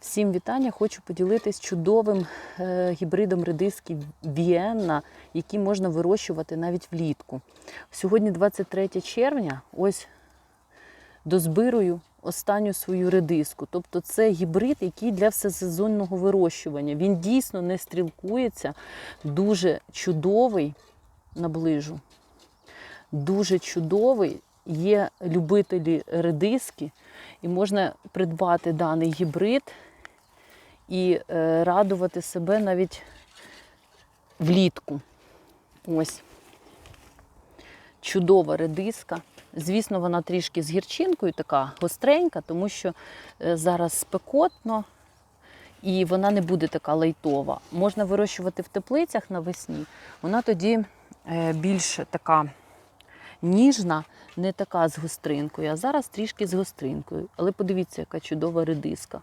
Всім вітання! Хочу поділитись чудовим е, гібридом редиски Віенна, який можна вирощувати навіть влітку. Сьогодні 23 червня, ось дозбирую останню свою редиску. Тобто це гібрид, який для всесезонного вирощування. Він дійсно не стрілкується, дуже чудовий, наближу, дуже чудовий. Є любителі редиски, і можна придбати даний гібрид і е, радувати себе навіть влітку. Ось чудова редиска. Звісно, вона трішки з гірчинкою, така гостренька, тому що е, зараз спекотно і вона не буде така лайтова. Можна вирощувати в теплицях навесні. Вона тоді е, більш така ніжна, не така з гостринкою, а зараз трішки з гостринкою. Але подивіться, яка чудова редиска.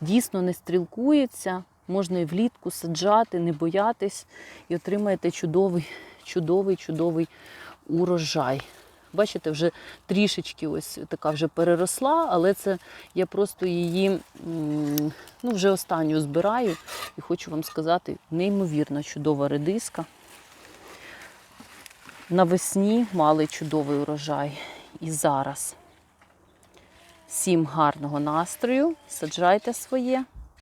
Дійсно не стрілкується, можна і влітку саджати, не боятись, і отримаєте чудовий, чудовий, чудовий урожай. Бачите, вже трішечки ось така вже переросла, але це я просто її ну, вже останню збираю і хочу вам сказати, неймовірно чудова редиска. Навесні мали чудовий урожай. І зараз. Всім гарного настрою, саджайте своє.